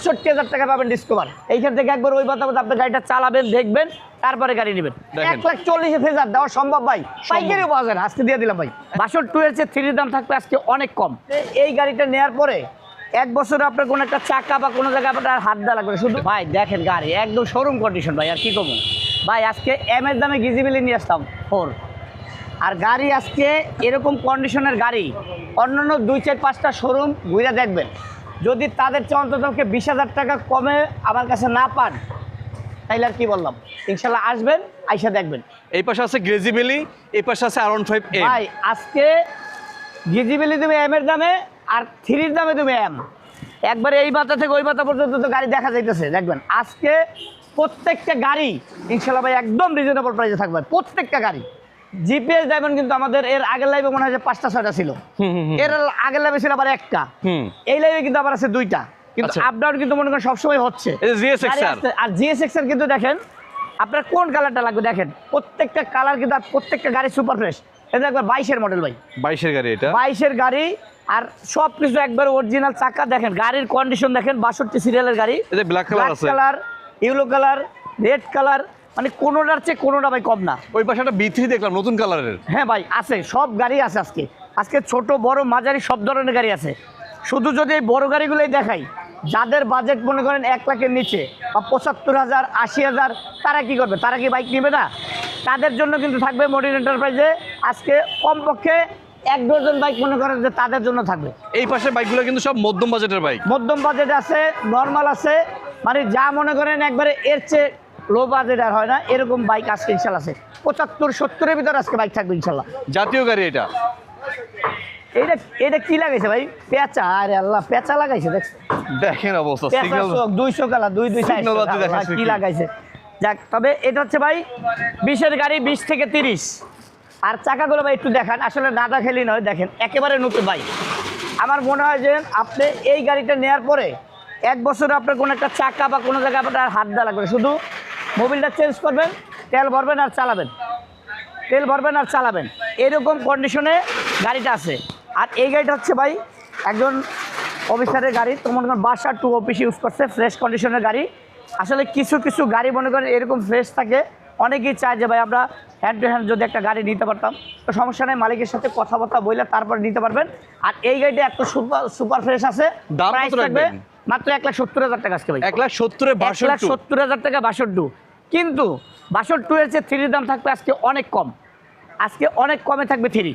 বাষট্টি হাজার টাকা পাবেন ডিসকভার এইখান থেকে একবার ওই কথা আপনি গাড়িটা চালাবেন দেখবেন তারপরে গাড়ি নেবেন। এক লাখ চল্লিশে ফেজার দেওয়া সম্ভব ভাই। পাইকারিও পাওয়া যায় আজকে দিয়ে দিলাম ভাই। বাষট্টি এর চেয়ে থ্রির দাম থাকবে আজকে অনেক কম। এই গাড়িটা নেওয়ার পরে এক বছরে আপনার কোনো একটা চাকা বা কোনো জায়গায় আপনার হাত দেওয়া লাগবে শুধু ভাই দেখেন গাড়ি একদম শোরুম কন্ডিশন ভাই আর কি কমু ভাই আজকে এম এর দামে গিজিবিলি নিয়ে আসতাম ফোর আর গাড়ি আজকে এরকম কন্ডিশনের গাড়ি অন্যান্য দুই চার পাঁচটা শোরুম ঘুরে দেখবেন। যদি তাদের চেয়ে অন্ততকে বিশ হাজার টাকা কমে আমার কাছে না পান তাইলে আর কি বললাম? ইনশাল্লাহ আসবেন আইসা দেখবেন। এই পাশে আছে গ্রেজিবেলি এই পাশে আছে আর ওয়ান ফাইভ ভাই আজকে গিজিবিলি তুমি এম এর দামে আর থ্রির দামে তুমি এম একবারে এই বাতা থেকে ওই বাতা পর্যন্ত তো গাড়ি দেখা যাইতেছে দেখবেন। আজকে প্রত্যেকটা গাড়ি ইনশাল্লাহ ভাই একদম রিজনেবল প্রাইসে থাকবে প্রত্যেকটা গাড়ি। জিপিএস ডায়মন্ড কিন্তু আমাদের এর আগের লাইভে মনে হয় যে পাঁচটা ছয়টা ছিল। এর আগের লাইভে ছিল আবার একটা। এই লাইভে কিন্তু আবার আছে দুইটা। কিন্তু আচ্ছা। আপ ডাউন কিন্তু মনে করেন সবসময় হচ্ছে। আর। আসতে- আর জিএসএক্স এর কিন্তু দেখেন আপনার কোন কালারটা লাগবে দেখেন। প্রত্যেকটা কালার কিন্তু প্রত্যেকটা গাড়ি সুপার ফ্রেশ এটা একবার বাইশের মডেল ভাই। বাইশের গাড়ি এটা? বাইশের গাড়ি আর সব কিছু একবার অরিজিনাল চাকা দেখেন। গাড়ির কন্ডিশন দেখেন বাষট্টি সিরিয়ালের গাড়ি। Black colour yellow colour red colour মানে কোনোটার চেয়ে কোনোটা ভাই কম না। ওই পাশে একটা বি দেখলাম নতুন কালারের হ্যাঁ ভাই আছে সব গাড়ি আছে আজকে। আজকে ছোট বড় মাঝারি সব ধরনের গাড়ি আছে। শুধু যদি এই বড় গাড়িগুলোই দেখাই যাদের বাজেট মনে করেন এক লাখের নিচে বা পঁচাত্তর হাজার আশি হাজার তারা কি করবে? তারা কি বাইক নেবে না? তাদের জন্য কিন্তু থাকবে মডিউল এন্টারপ্রাইজে আজকে কমপক্ষে এক ডজন বাইক মনে করেন যে তাদের জন্য থাকবে। এই পাশে বাইকগুলো কিন্তু সব মধ্যম বাজেটের বাইক মধ্যম বাজেট আছে নর্মাল আছে মানে যা মনে করেন একবারে এর চেয়ে লো বাজেট আর হয় না এরকম বাইক আজকে ইনশাল্লাহ আছে। পঁচাত্তর সত্তরের ভিতরে আজকে বাইক থাকবে ইনশাল্লাহ। জাতীয় গাড়ি এটা? এইটা এটা কি লাগাইছে ভাই? পেঁচা আরে আল্লাহ পেঁচা লাগাইছে দেখেন অবস্থা সিগন্যাল দুইশো কালা দুই দুই সাইজ Signal বাতি দেখাচ্ছে কি? লাগাইছে। যাক তবে এটা হচ্ছে ভাই বিশের গাড়ি বিশ থেকে তিরিশ। আর চাকাগুলো ভাই একটু দেখান আসলে নাটা খেলি নয় দেখেন একেবারে নতুন ভাই আমার মনে হয় যে আপনি এই গাড়িটা নেওয়ার পরে এক বছরে আপনার কোনো একটা চাকা বা কোনো জায়গায় আপনার হাত দেওয়া লাগবে না। শুধু মোবিলটা চেঞ্জ করবেন তেল ভরবেন আর চালাবেন। তেল ভরবেন আর চালাবেন। এরকম কন্ডিশনে গাড়িটা আছে। আর এই গাড়িটা হচ্ছে ভাই একজন অফিসারের গাড়ি। তো মনে করেন বাসা টু অফিস ইউজ করছে ফ্রেশ কন্ডিশনের গাড়ি। আসলে কিছু কিছু গাড়ি মনে করেন এরকম ফ্রেশ থাকে। অনেকেই চায় যে ভাই আমরা হ্যান্ড টু হ্যান্ড যদি একটা গাড়ি নিতে পারতাম। তো সমস্যা নেই মালিকের সাথে কথাবার্তা বললে তারপর নিতে পারবেন। আর এই গাড়িটা এত সুপার সুপার ফ্রেশ আছে। প্রাইস থাকবে? মাত্র এক লাখ সত্তর হাজার টাকা আজকে ভাই। এক লাখ সত্তরে এক লাখ সত্তর হাজার টাকা বাষট্টু। কিন্তু বাষট্টু এর চেয়ে থ্রির দাম থাকবে আজকে অনেক কম। আজকে অনেক কমে থাকবে থ্রি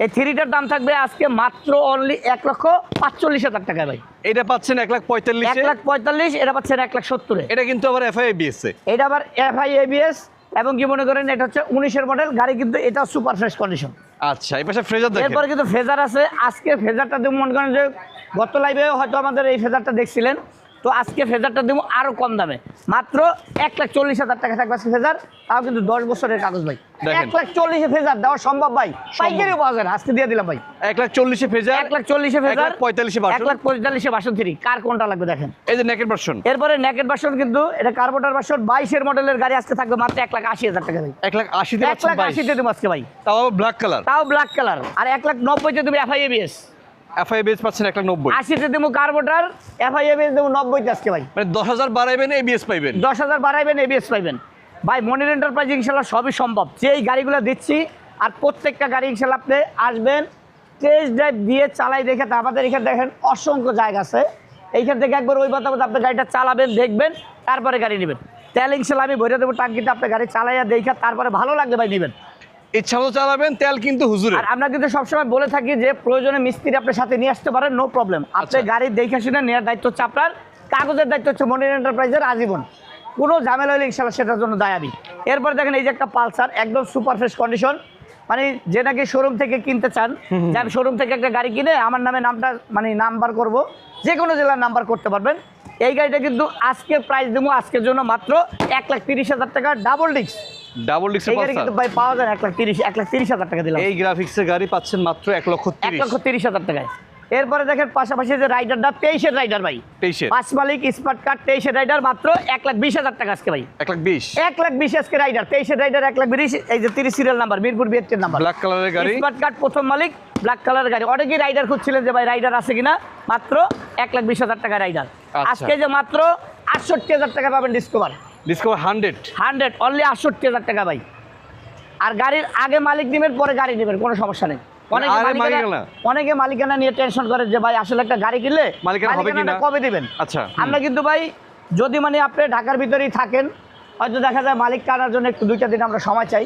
এই থ্রিটার দাম থাকবে আজকে মাত্র অনলি এক লক্ষ পাঁচচল্লিশ হাজার টাকা ভাই। এটা পাচ্ছেন এক লাখ পঁয়তাল্লিশ। এক লাখ পঁয়তাল্লিশ এটা পাচ্ছেন এক লাখ সত্তরে। এটা কিন্তু আবার এফআই বিএসএ এটা আবার এফআই এবিএস এবং কি মনে করেন এটা হচ্ছে উনিশের মডেল গাড়ি কিন্তু এটা সুপার ফ্রেশ কন্ডিশন আচ্ছা এই পাশে ফ্রেজার দেখেন। এরপরে কিন্তু ফ্রেজার আছে। আজকে ফ্রেজারটা দেখুন মনে করেন যে গত লাইভে হয়তো আমাদের এই ফেজারটা দেখছিলেন। তো আজকে ফেজারটা দেবো আরও কম দামে। মাত্র এক লাখ চল্লিশ হাজার টাকা থাকবে আজকে ফেজার তাও কিন্তু দশ বছরের কাগজ ভাই। এক লাখ চল্লিশে ফেজার দেওয়া সম্ভব ভাই পাইকারিও পাওয়া যায় আজকে দিয়ে দিলাম ভাই। এক লাখ চল্লিশে ফেজার এক লাখ চল্লিশে ফেজার পঁয়তাল্লিশে বাসন। এক লাখ পঁয়তাল্লিশে বাসন থ্রি। কার কোনটা লাগবে দেখেন? এই যে নেকের ভার্সন এরপরে নেকেট বাসন কিন্তু এটা কার্বোটার বাসন বাইশের মডেলের গাড়ি আজকে থাকবে মাত্র এক লাখ আশি হাজার টাকা ভাই। এক লাখ আশিতে এক লাখ আশিতে দেবো আজকে ভাই। তাও ব্ল্যাক কালার তাও ব্ল্যাক কালার আর এক লাখ নব্বইতে তুমি এফআই এবিএস এফআই বিএস পাচ্ছেন এক লাখ নব্বই। আশিতে দেবো কার্বোটার এফআই দেবো নব্বইতে আজকে ভাই। মানে দশ হাজার বাড়াইবেন এবিএস পাইবেন। দশ হাজার বাড়াইবেন এবিএস পাইবেন। ভাই মনির এন্টারপ্রাইজ ইনশাল্লাহ সবই সম্ভব। যে এই গাড়িগুলো দিচ্ছি আর প্রত্যেকটা গাড়ি ইনশাল্লাহ আপনি আসবেন টেস্ট ড্রাইভ দিয়ে চালাই দেখে আমাদের এখানে দেখেন অসংখ্য জায়গা আছে। এইখান থেকে একবার ওই কথা আপনি গাড়িটা চালাবেন দেখবেন তারপরে গাড়ি নেবেন। তেল ইনশাল্লাহ আমি ভরে দেবো টাঙ্কিটা আপনি গাড়ি চালাইয়া দেখে তারপরে ভালো লাগবে ভাই নেবেন। ইচ্ছা মতো চালাবেন তেল কিন্তু হুজুরে আর আমরা কিন্তু সবসময় বলে থাকি যে প্রয়োজনে মিস্ত্রি আপনার সাথে নিয়ে আসতে পারেন নো প্রবলেম আপনি আচ্ছা। গাড়ি দেখে শুনে নেওয়ার দায়িত্ব হচ্ছে আপনার কাগজের দায়িত্ব হচ্ছে মনির এন্টারপ্রাইজের আজীবন। কোনো ঝামেলা হলে ইনশাল্লাহ সেটার জন্য দায়াবি। এরপর দেখেন এই যে একটা পালসার একদম সুপার ফ্রেশ কন্ডিশন মানে যে নাকি শোরুম থেকে কিনতে চান যে আমি শোরুম থেকে একটা গাড়ি কিনে আমার নামে নামটা মানে নাম্বার করব যে কোনো জেলার নাম্বার করতে পারবেন। এই গাড়িটা কিন্তু আজকে প্রাইস দেবো আজকের জন্য মাত্র এক লাখ তিরিশ হাজার টাকা ডাবল ডিস্ক ডাবল ডিক্সের গাড়ি কিন্তু ভাই পাওয়া যায় না এক লাখ তিরিশ এক লাখ তিরিশ হাজার টাকা দিলাম। এই গ্রাফিক্সের গাড়ি পাচ্ছেন মাত্র এক লক্ষ এক তিরিশ। লক্ষ তিরিশ হাজার টাকায়। এরপরে দেখেন পাশাপাশি যে রাইডারটা তেইশের রাইডার ভাই। তেইশের। পাঁচ মালিক স্মার্ট কার্ড তেইশের রাইডার মাত্র এক লাখ বিশ হাজার টাকা আজকে ভাই। এক লাখ বিশ। এক লাখ বিশ আজকে রাইডার তেইশের রাইডার এক লাখ বিশ এই যে তিরিশ সিরিয়াল নাম্বার মিরপুর বিএটের নাম্বার ব্ল্যাক কালারের গাড়ি। স্মার্ট কার্ড প্রথম মালিক ব্ল্যাক কালারের গাড়ি। অনেকেই রাইডার খুঁজছিলেন যে ভাই রাইডার আছে কিনা মাত্র এক লাখ বিশ হাজার টাকা রাইডার আচ্ছা। আজকে যে মাত্র আটষট্টি হাজার টাকা পাবেন Discover Discover hundred hundred only আটষট্টি হাজার টাকা ভাই। আর গাড়ির আগে মালিক নেবেন পরে গাড়ি নেবেন কোনো সমস্যা নেই। অনেকে মালিকানা নিয়ে টেনশন করে যে ভাই আসলে একটা গাড়ি কিনলে মালিকানা? কবে দিবেন? আচ্ছা আমরা কিন্তু ভাই যদি মানে আপনি ঢাকার ভিতরেই থাকেন হয়তো দেখা যায় মালিক টানার জন্য একটু দুইটা দিন আমরা সময় চাই।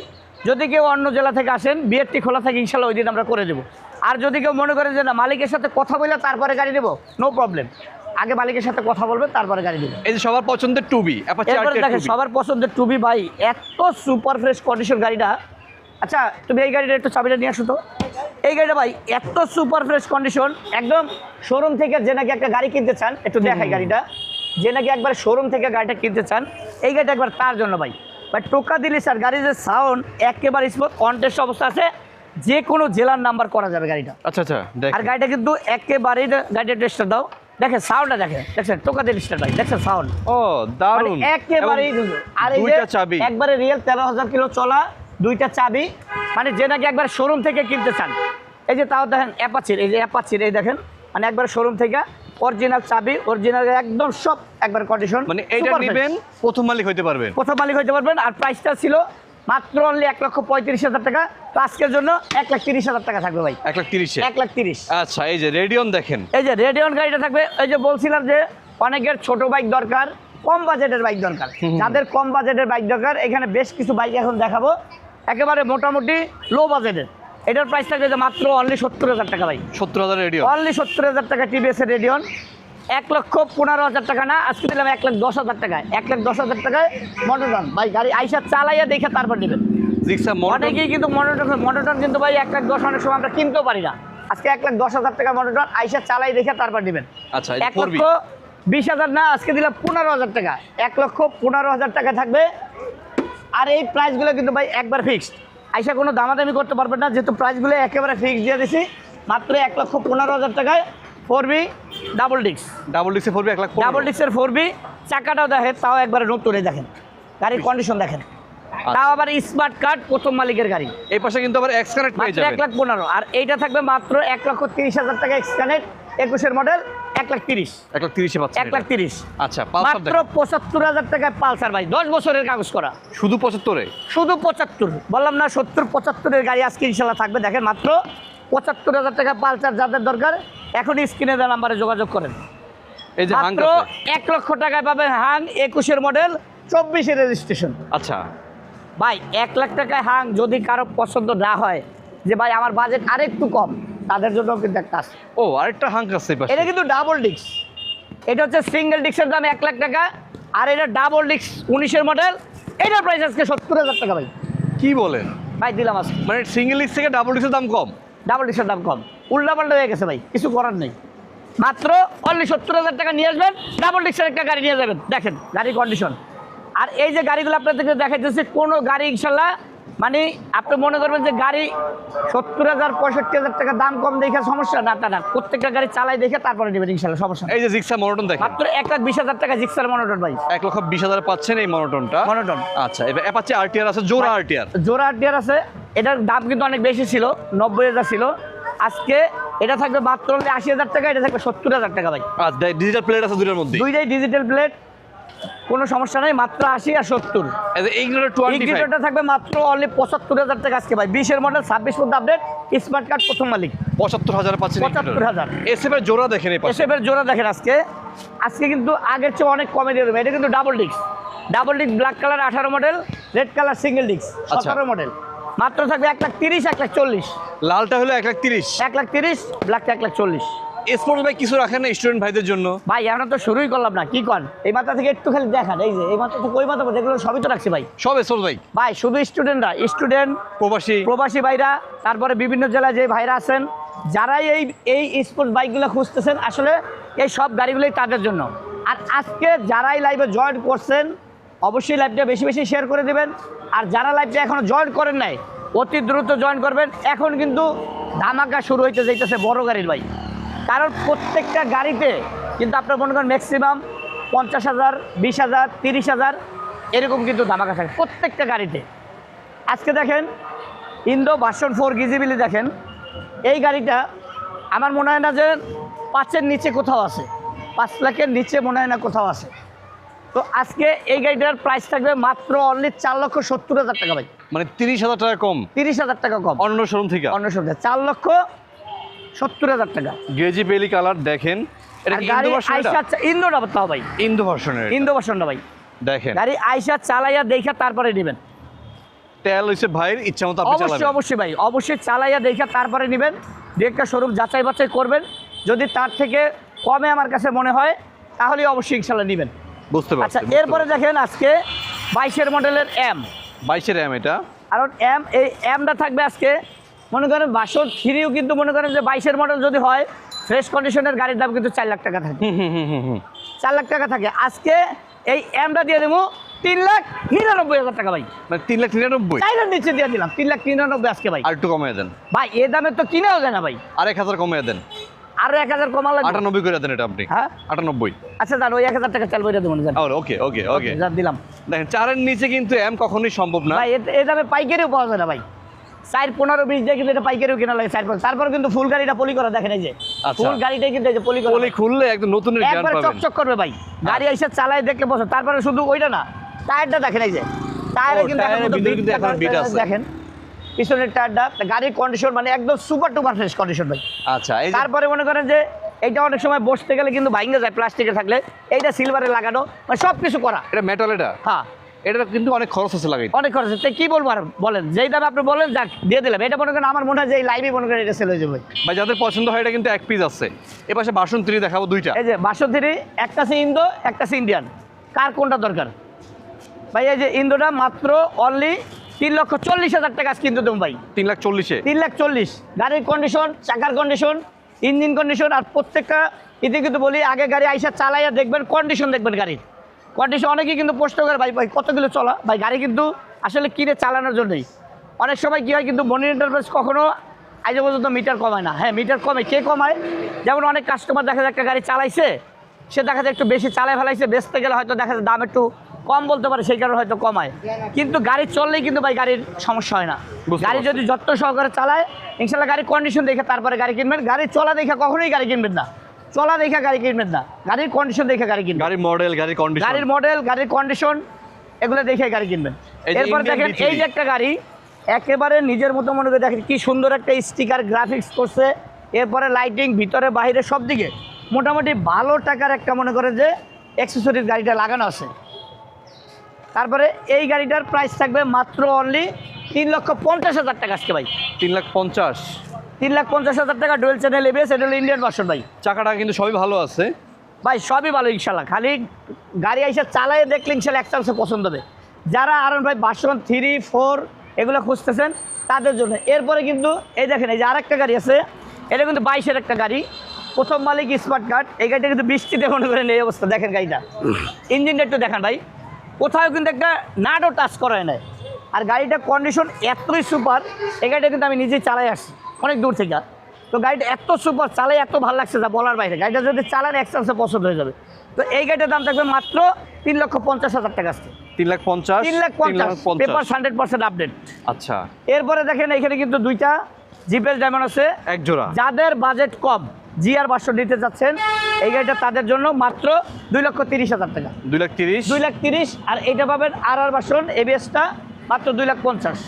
যদি কেউ অন্য জেলা থেকে আসেন বিয়েরটি খোলা থাকে ইনশাল্লাহ ওই দিন আমরা করে দেবো। আর যদি কেউ মনে করেন যে না মালিকের সাথে কথা বলে তারপরে গাড়ি দেবো নো প্রবলেম আগে মালিকের সাথে কথা বলবে তারপরে গাড়ি দেবেন এই যে সবার পছন্দের টুবি দেখেন সবার পছন্দের টুবি ভাই এত সুপার ফ্রেশ কন্ডিশন গাড়িটা। আচ্ছা তুমি এই গাড়িটা একটু চাবিটা নিয়ে আসো তো। এই গাড়িটা ভাই এত সুপার ফ্রেশ কন্ডিশন একদম শোরুম থেকে যে নাকি একটা গাড়ি কিনতে চান একটু দেখাই গাড়িটা। যে নাকি একবার শোরুম থেকে গাড়িটা কিনতে চান এই গাড়িটা একবার তার জন্য ভাই। ভাই টোকা দিলে স্যার গাড়ির যে সাউন্ড একেবারে স্মুথ কন্টেস্ট অবস্থা আছে। যে কোনো জেলার নাম্বার করা যাবে গাড়িটা। আচ্ছা আচ্ছা আর গাড়িটা কিন্তু একেবারেই গাড়িটা টেস্টার দাও। দেখেন সাউন্ডটা দেখেন। দেখছেন? টোকা দেখছেন সাউন্ড ও দারুণ মানে আর এই চাবি। একবারে রিয়েল তেরো হাজার কিলো চলা দুইটা চাবি। মানে যে নাকি একবার শোরুম থেকে কিনতে চান। এই যে তাও দেখেন অ্যাপাচির এই যে অ্যাপাচির এই দেখেন। মানে একবার শোরুম থেকে অরিজিনাল চাবি অরিজিনাল একদম সব একবার কন্ডিশন মানে এইটা নেবেন প্রথম মালিক হইতে পারবেন। প্রথম মালিক হইতে পারবেন আর প্রাইসটা ছিল মাত্র অনলি এক লক্ষ পঁয়ত্রিশ হাজার টাকা। তো আজকের জন্য এক লাখ তিরিশ হাজার টাকা থাকবে ভাই। এক লাখ তিরিশ? এক লাখ তিরিশ। আচ্ছা এই যে রেডিয়ন দেখেন। এই যে রেডিয়ন গাড়িটা থাকবে এই যে বলছিলাম যে অনেকের ছোট বাইক দরকার কম বাজেটের বাইক দরকার। যাদের কম বাজেটের বাইক দরকার এখানে বেশ কিছু বাইক এখন দেখাবো। একেবারে মোটামুটি লো বাজেটের। এটার প্রাইস থাকবে যে মাত্র অনলি সত্তর হাজার টাকা ভাই। সত্তর হাজার রেডিয়ন অনলি সত্তর হাজার টাকা টিভিএস এর রেডিয়ন এক লক্ষ পনেরো হাজার টাকা না আজকে দিলাম এক লাখ দশ হাজার টাকায়। এক লাখ দশ হাজার টাকায় মনোটন ভাই গাড়ি আইসা চালাইয়া দেখে তারপর নেবেন অনেকেই কিন্তু মনোটন মনোটন কিন্তু ভাই এক লাখ দশ অনেক সময় আমরা কিনতেও পারি না। আজকে এক লাখ দশ হাজার টাকা মনোটন আইসা চালাই দেখে তারপর নেবেন আচ্ছা এক লক্ষ বিশ হাজার না আজকে দিলাম পনেরো হাজার টাকা। এক লক্ষ পনেরো হাজার টাকা থাকবে। আর এই প্রাইসগুলো কিন্তু ভাই একবার ফিক্সড আইসা কোনো দামাদামি করতে পারবেন না যেহেতু প্রাইসগুলো একেবারে ফিক্সড দিয়ে দিছি মাত্র এক লক্ষ পনেরো হাজার টাকায় ফোর বি ডাবল ডাবল ডিক্সে এক লাখ ডাবল ফোর বি চাকাটাও দেখেন তাও একবারে নতুন দেখেন। গাড়ির কন্ডিশন দেখেন। তাও আবার স্মার্ট কার্ড প্রথম মালিকের গাড়ি। এই পাশে কিন্তু আবার এক্স কানেক্ট পেয়ে লাখ পনেরো। আর এইটা থাকবে মাত্র লক্ষ তিরিশ হাজার টাকা এক্সকানেট একুশের মডেল এক লাখ তিরিশ। এক লাখ পাচ্ছেন লাখ এটা। তিরিশ। আচ্ছা পালসার মাত্র দেখেন। পঁচাত্তর হাজার টাকায় পালসার ভাই দশ বছরের কাগজ করা। শুধু পঁচাত্তরে? শুধু পঁচাত্তর। বললাম না সত্তর পঁচাত্তরের গাড়ি আজকে ইনশাল্লাহ থাকবে। দেখেন মাত্র পঁচাত্তর হাজার টাকা পালসার যাদের দরকার এখন স্ক্রিনে দেওয়া নাম্বারে যোগাযোগ করেন। এই যে মাত্র এক লক্ষ টাকায় পাবেন হাং একুশের মডেল চব্বিশের রেজিস্ট্রেশন। আচ্ছা। ভাই এক লাখ টাকায় হাং যদি কারও পছন্দ না হয় যে ভাই আমার বাজেট আরেকটু কম তাদের জন্য কিন্তু একটা আছে। ও আরেকটা হাং আছে এটা কিন্তু ডাবল ডিস্ক এটা হচ্ছে সিঙ্গেল ডিস্কের দাম এক লাখ টাকা আর এটা ডাবল ডিস্ক উনিশের মডেল। এটার প্রাইস আজকে সত্তর হাজার টাকা ভাই। কি বলেন? ভাই দিলাম আজকে। মানে সিঙ্গেল ডিক্স থেকে ডাবল ডিক্সের দাম কম? ডাবল ডিস্কের দাম কম। উল্টা পাল্টা হয়ে গেছে ভাই কিছু করার নেই। মাত্র অনলি সত্তর হাজার টাকা নিয়ে আসবেন ডাবল ডিস্কের একটা গাড়ি নিয়ে যাবেন। দেখেন গাড়ির কন্ডিশন আর এই যে গাড়িগুলো আপনাদেরকে দেখাইতেছে কোনো গাড়ি ইনশাল্লাহ মানে আপনি মনে করবেন যে গাড়ি সত্তর হাজার পঁয়ষট্টি হাজার টাকা দাম কম দেখে সমস্যা না তা না। প্রত্যেকটা গাড়ি চালাই দেখে তারপরে নেবেন ইনশাল্লাহ সমস্যা এই যে জিক্সা মনোটন দেখেন। মাত্র এক লাখ বিশ হাজার টাকা জিক্সার মনোটন ভাই। এক লক্ষ বিশ হাজার পাচ্ছেন এই মনোটনটা মনোটন আচ্ছা এবার অ্যাপাচি আরটিআর আছে জোড়া আরটিআর জোড়া ডিয়ার আছে এটার দাম কিন্তু অনেক বেশি ছিল নব্বই হাজার ছিল। আজকে এটা থাকবে মাত্র আশি হাজার টাকা এটা থাকবে সত্তর হাজার টাকা ভাই। ডিজিটাল প্লেট আছে দুটোর মধ্যে দুইটাই ডিজিটাল প্লেট কোনো সমস্যা নাই মাত্র আশি আর সত্তর। এইগুলো ইগনিটরটা থাকবে মাত্র অনলি পঁচাত্তর হাজার টাকা আজকে ভাই। বিশের মডেল ছাব্বিশ মধ্যে আপডেট স্মার্ট কার্ড প্রথম মালিক। পঁচাত্তর হাজার পাচ্ছেন 75,000 এসএফের জোড়া দেখেন এসএফের জোড়া দেখেন আজকে। আজকে কিন্তু আগের চেয়ে অনেক কমে দিয়ে দেবে। এটা কিন্তু double disc double disc black colour আঠারো model red colour single disc আচ্ছা। সতেরো মডেল মাত্র থাকবে এক লাখ তিরিশ এক লাখ চল্লিশ। লালটা হলো এক লাখ তিরিশ। এক লাখ তিরিশ ব্ল্যাকটা এক লাখ চল্লিশ। স্পোর্টস বাইক কিছু রাখেন না স্টুডেন্ট ভাইদের জন্য। ভাই আমরা তো শুরুই করলাম না কি কন? এই মাথা থেকে একটু খালি দেখান এই যে এই মাথা থেকে ওই মাথা যেগুলো সবই তো রাখছি ভাই। সব স্পোর্টস বাইক ভাই শুধু স্টুডেন্টরা স্টুডেন্ট প্রবাসী। প্রবাসী ভাইরা তারপরে বিভিন্ন জেলায় যে ভাইরা আছেন যারাই এই এই স্পোর্টস বাইকগুলো খুঁজতেছেন আসলে এই সব গাড়িগুলোই তাদের জন্য। আর আজকে যারাই লাইভে জয়েন করছেন অবশ্যই লাইভটা বেশি বেশি শেয়ার করে দেবেন। আর যারা লাইভটা এখনও জয়েন করেন নাই, অতি দ্রুত জয়েন করবেন। এখন কিন্তু ধামাকা শুরু হইতে যাইতেছে বড় গাড়ির ভাই। কারণ প্রত্যেকটা গাড়িতে কিন্তু আপনার মনে করেন ম্যাক্সিমাম পঞ্চাশ হাজার, বিশ হাজার, তিরিশ হাজার, এরকম কিন্তু ধামাকা থাকে প্রত্যেকটা গাড়িতে। আজকে দেখেন ইন্দো ভার্সন ফোর গিজিবিলি দেখেন, এই গাড়িটা আমার মনে হয় না যে পাঁচের নিচে কোথাও আছে, পাঁচ লাখের নিচে মনে হয় না কোথাও আছে। তো আজকে এই গাড়িটার প্রাইস থাকবে মাত্র অনলি চার লক্ষ সত্তর হাজার টাকা ভাই। মানে তিরিশ হাজার টাকা কম? তিরিশ হাজার টাকা কম। অন্য শোরুম থেকে? অন্য শোরুম থেকে। চার লক্ষ সত্তর হাজার টাকা। গেজি বেলি কালার দেখেন। ইন্দো ভাই। ইন্দো ভার্সনের ভাই। দেখেন। গাড়ি আইসা চালাইয়া দেখা তারপরে নেবেন। তেল হইছে ভাইয়ের ইচ্ছা মতো আপনি অবশ্যই অবশ্যই ভাই। অবশ্যই চালাইয়া দেখা তারপরে নেবেন। একটা শোরুম যাচাই বাছাই করবেন। যদি তার থেকে কমে আমার কাছে মনে হয় তাহলে অবশ্যই ইনশাল্লাহ নেবেন। বুঝতে পারছি আচ্ছা এরপরে দেখেন আজকে বাইশের মডেলের এম বাইশের এম এটা। কারণ এম এই এমটা থাকবে আজকে মনে করেন বাসন থ্রিও কিন্তু মনে করেন যে বাইশের মডেল যদি হয় ফ্রেশ কন্ডিশনের গাড়ির দাম কিন্তু চার লাখ টাকা থাকে। চার লাখ টাকা থাকে। আজকে এই এমটা দিয়ে দেবো তিন লাখ নিরানব্বই হাজার টাকা ভাই। মানে তিন লাখ নিরানব্বই? চাইলের নিচে দিয়ে দিলাম তিন লাখ নিরানব্বই আজকে ভাই। আর একটু কমিয়ে দেন। ভাই এ দামে তো কিনেও যায় না ভাই। আর এক হাজার কমিয়ে দেন। আরও এক হাজার কমা লাগবে। আটানব্বই করে দেন এটা আপনি। হ্যাঁ? আটানব্বই। আচ্ছা জান ওই এক হাজার টাকা চাল বইটা দেবো জান ওকে ওকে ওকে। দিলাম। দেখেন চারের নিচে কিন্তু এম কখনোই সম্ভব না। ভাই এ- দামে পাইকারিও পাওয়া যায় না ভাই। চার পনেরো বিশ দিয়ে কিন্তু এটা পাইকারিও কেনা লাগে চার তারপর কিন্তু ফুল গাড়িটা পলি করা দেখেন এই যে। আচ্ছা। ফুল গাড়িটাই কিন্তু এই যে পলি করা। পলি খুললে একদম জ্ঞান একবার চকচক করবে ভাই। গাড়ি এসে চালায় দেখলে বসো। তারপরে শুধু ওইটা না টায়ারটা দেখেন এই যে। টায়ারে কিন্তু। দেখেন। পিছনের টায়ারটা গাড়ির কন্ডিশন মানে একদম সুপার টুপার ফ্রেশ কন্ডিশন ভাই। আচ্ছা এই তারপরে মনে করেন যে এইটা অনেক সময় বসতে গেলে কিন্তু ভাঙে যায় প্লাস্টিকে থাকলে। এইটা সিলভারে লাগানো মানে সব কিছু করা। এটা মেটাল এটা? হ্যাঁ। এটা কিন্তু অনেক খরচ আছে লাগাই অনেক খরচ আছে। কি বলব আর বলেন যেই দামে আপনি বলেন যাক দিয়ে দিলাম। এটা মনে করেন আমার মনে হয় যে এই লাইভে মনে করেন এটা সেল হয়ে যাবে। ভাই যাদের পছন্দ হয় এটা কিন্তু এক পিস আছে। এ পাশে বাসন ত্রি দেখাবো দুইটা। এই যে বাসন্তীরি একটা সে ইন্দো একটা সে ইন্ডিয়ান কার কোনটা দরকার? ভাই এই যে ইন্দোটা মাত্র অনলি তিন লক্ষ চল্লিশ হাজার টাকা কিন্তু দেবো ভাই। তিন লাখ চল্লিশে? তিন লাখ চল্লিশ। গাড়ির কন্ডিশন চাকার কন্ডিশন ইঞ্জিন কন্ডিশন আর প্রত্যেকটা ইতে কিন্তু বলি আগে গাড়ি আইসা চালাইয়া দেখবেন কন্ডিশন দেখবেন গাড়ির। কন্ডিশন অনেকেই কিন্তু প্রশ্ন করে ভাই ভাই কত কিলো চলা? ভাই গাড়ি কিন্তু আসলে কিনে চালানোর জন্যই। অনেক সময় কী হয় কিন্তু মনি এন্টারপ্রাইজ কখনো আজ পর্যন্ত মিটার কমায় না। হ্যাঁ মিটার কমে। কে কমায়? যেমন অনেক কাস্টমার দেখা যায় একটা গাড়ি চালাইছে সে দেখা যায় একটু বেশি চালাই ফেলাইছে বেচতে গেলে হয়তো দেখা যায় দাম একটু কম বলতে পারে সেই কারণে হয়তো কমায়। কিন্তু গাড়ি চললেই কিন্তু ভাই গাড়ির সমস্যা হয় না। গাড়ি যদি যত্ন সহকারে চালায় ইনশাল্লাহ গাড়ির কন্ডিশন দেখে তারপরে গাড়ি কিনবেন। গাড়ি চলা দেখে কখনোই গাড়ি কিনবেন না। চলা দেখে গাড়ি কিনবেন না। গাড়ির কন্ডিশন দেখে গাড়ি কিনবেন। গাড়ির মডেল গাড়ির কন্ডিশন গাড়ির মডেল গাড়ির কন্ডিশন এগুলো দেখে গাড়ি কিনবেন। এরপর দেখেন B3 এই যে একটা গাড়ি একেবারে নিজের মতো মনে করে দেখেন কি সুন্দর একটা স্টিকার গ্রাফিক্স করছে। এরপরে লাইটিং ভিতরে বাইরে সব দিকে মোটামুটি ভালো টাকার একটা মনে করে যে অ্যাক্সেসরিজ গাড়িটা লাগানো আছে। তারপরে এই গাড়িটার প্রাইস থাকবে মাত্র অনলি তিন লক্ষ পঞ্চাশ হাজার টাকা আজকে ভাই। তিন লাখ পঞ্চাশ। তিন লাখ পঞ্চাশ হাজার টাকা ডুয়েল চ্যানেল এবিএস এটা হলো ইন্ডিয়ান ভার্সন ভাই। চাকাটা কিন্তু সবই ভালো আছে। ভাই সবই ভালো ইনশাল্লাহ খালি গাড়ি আইসা চালায় দেখলে ইনশাল্লাহ একটা অংশ পছন্দ হবে। যারা আর ভাই বাসন থ্রি ফোর এগুলো খুঁজতেছেন তাদের জন্য। এরপরে কিন্তু এই দেখেন এই যে আরেকটা গাড়ি আছে এটা কিন্তু বাইশের একটা গাড়ি। প্রথম মালিক স্মার্ট কার্ড। এই গাড়িটা কিন্তু বৃষ্টিতে মনে করেন এই অবস্থা। দেখেন গাড়িটা। ইঞ্জিনটা একটু দেখান ভাই। কোথাও কিন্তু একটা নাটও টাচ করায় নাই। আর গাড়িটা কন্ডিশন এতই সুপার এই গাড়িটা কিন্তু আমি নিজেই চালাই আসছি অনেক দূর থেকে। তো গাড়িটা এত সুপার চালাই এত ভালো লাগছে যা বলার বাইরে। গাড়িটা যদি চালান এক্সট্রা পছন্দ হয়ে যাবে। তো এই গাড়িটার দাম থাকবে মাত্র তিন লক্ষ পঞ্চাশ হাজার টাকা আসছে তিন লাখ পঞ্চাশ? তিন লাখ পঞ্চাশ। পেপার হান্ড্রেড পার্সেন্ট আপডেট আচ্ছা। এরপরে দেখেন এখানে কিন্তু দুইটা জিপের ডায়মন্ড আছে। এক জোড়া। যাদের বাজেট কম জিআর বাসন নিতে যাচ্ছেন। এই গাড়িটা তাদের জন্য মাত্র দুই লক্ষ তিরিশ হাজার টাকা। দুই লাখ তিরিশ? দুই লাখ তিরিশ আর এইটা পাবেন আর আর বাসন এবিএসটা মাত্র দুই লাখ পঞ্চাশ।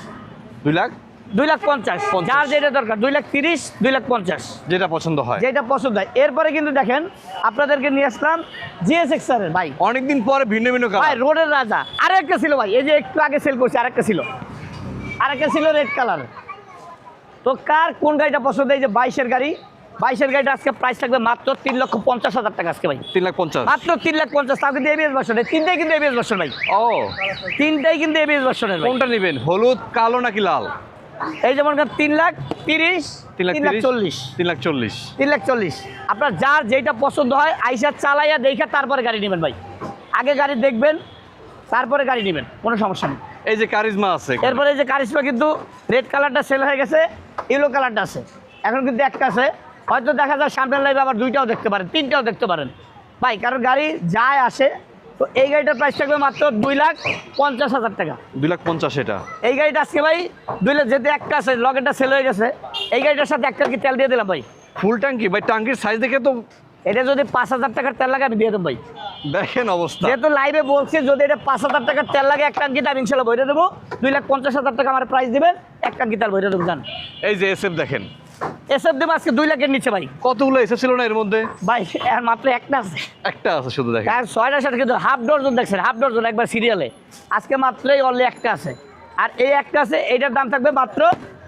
দুই লাখ? দুই লাখ পঞ্চাশ। যার যেটা দরকার দুই লাখ তিরিশ দুই লাখ পঞ্চাশ। যেটা পছন্দ হয়। যেটা পছন্দ হয়। এরপরে কিন্তু দেখেন আপনাদেরকে নিয়ে আসলাম জিএস এক্সারের ভাই অনেকদিন পরে ভিন্ন ভিন্ন ভাই রোডের রাজা। আর একটা ছিল ভাই এই যে একটু আগে সেল করছে আরেকটা ছিল। আর একটা ছিল রেড কালার তো কার কোন গাড়িটা পছন্দ? এই যে বাইশের গাড়ি। বাইশের গাড়িটা আজকে প্রাইস থাকবে মাত্র তিন লক্ষ পঞ্চাশ হাজার টাকা আজকে ভাই। তিন লাখ পঞ্চাশ? মাত্র তিন লাখ পঞ্চাশ তাও কিন্তু এবিএস ভার্সন তিনটাই কিন্তু এবিএস ভার্সন ভাই। ও। তিনটাই কিন্তু এবিএস ভার্সনের কোনটা নেবেন হলুদ কালো নাকি লাল? এই যেমন তিন লাখ তিরিশ তিন লাখ তিন লাখ চল্লিশ। তিন লাখ চল্লিশ। তিন লাখ চল্লিশ। আপনার যার যেটা পছন্দ হয় আইসা চালাইয়া দেখে তারপরে গাড়ি নেবেন ভাই। আগে গাড়ি দেখবেন তারপরে গাড়ি নেবেন কোনো সমস্যা নেই। এই যে কারিজমা আছে এরপরে এই যে কারিজমা কিন্তু রেড কালারটা সেল হয়ে গেছে ইয়েলো কালারটা আছে। এখন কিন্তু একটা আছে হয়তো দেখা যায় সামনের লাইভে আবার দুইটাও দেখতে পারেন তিনটাও দেখতে পারেন। ভাই কারণ গাড়ি যায় আসে তো এই গাড়িটার প্রাইস থাকবে মাত্র দুই লাখ পঞ্চাশ হাজার টাকা। দুই লাখ পঞ্চাশ এটা। এই গাড়িটা আজকে ভাই দুই লাখ যেহেতু একটা আছে লগেরটা সেল হয়ে গেছে এই গাড়িটার সাথে একটা কি তেল দিয়ে দিলাম ভাই? ফুল ট্যাঙ্কি ভাই ট্যাঙ্কির সাইজ দেখে তো এটা যদি পাঁচ হাজার টাকার তেল লাগে আমি দিয়ে দেবো ভাই। দেখেন অবস্থা। যেহেতু লাইভে বলছি যদি এটা পাঁচ হাজার টাকার তেল লাগে এক টাঙ্কি আমি ইনশাল্লাহ বইটা দেবো। দুই লাখ পঞ্চাশ হাজার টাকা আমার প্রাইস দিবেন এক টাঙ্কি তেল বইটা দেবো জান। এই যে এসএফ দেখেন। এসব দেবো আজকে দুই লাখের নিচে ভাই। কতগুলো এসএফ ছিল না এর মধ্যে? ভাই আর মাত্র একটা আছে। একটা আছে শুধু দেখেন। আর ছয়টার সাথে কিন্তু হাফ ডর্জন দেখছেন হাফ ডর্জন একবার সিরিয়ালে আজকে মাত্রই অনলি একটা আছে। আর এই একটা আছে এইটার দাম থাকবে মাত্র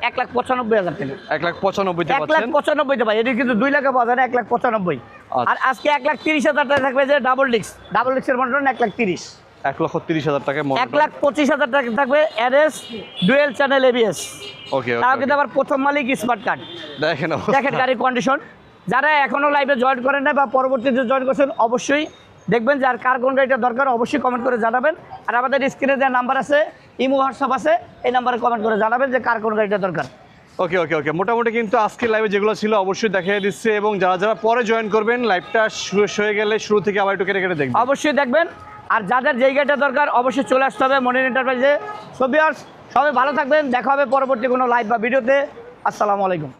এক লাখ পঁচানব্বই হাজার টাকা। এক লাখ পঁচানব্বইতে এক লাখ পঁচানব্বইতে ভাই এটা কিন্তু দুই লাখে পাওয়া যায় এক লাখ পঁচানব্বই। আচ্ছা। আর আজকে এক লাখ তিরিশ হাজার টাকা থাকবে যে ডাবল ডিস্ক ডাবল ডিস্কের মডেল এক লাখ তিরিশ। এক লক্ষ তিরিশ হাজার টাকা এক লাখ পঁচিশ হাজার টাকা থাকবে NS dual channel ABS okay তাও কিন্তু আবার প্রথম মালিক স্মার্ট কার্ড দেখেন দেখেন গাড়ির কন্ডিশন যারা এখনও লাইভে জয়েন করেন না বা পরবর্তীতে জয়েন করছেন অবশ্যই দেখবেন যার কার কোন গাড়িটা দরকার অবশ্যই কমেন্ট করে জানাবেন। আর আমাদের স্ক্রিনে দেওয়া নাম্বার আছে ইমো হোয়াটসঅ্যাপ আছে এই নাম্বারে কমেন্ট করে জানাবেন যে কার কোন গাড়িটা দরকার। ওকে ওকে ওকে মোটামুটি কিন্তু আজকে লাইভে যেগুলো ছিল অবশ্যই দেখিয়ে দিচ্ছে এবং যারা যারা পরে জয়েন করবেন লাইভটা শেষ হয়ে গেলে শুরু থেকে আবার একটু কেটে কেটে দেখবেন। অবশ্যই দেখবেন। আর যাদের জায়গাটা দরকার, অবশ্যই চলে আসতে হবে মনির এন্টারপ্রাইজে সবিয়ার্স সবাই ভালো থাকবেন, দেখা হবে পরবর্তী কোনো লাইভ বা ভিডিওতে আসসালামু আলাইকুম।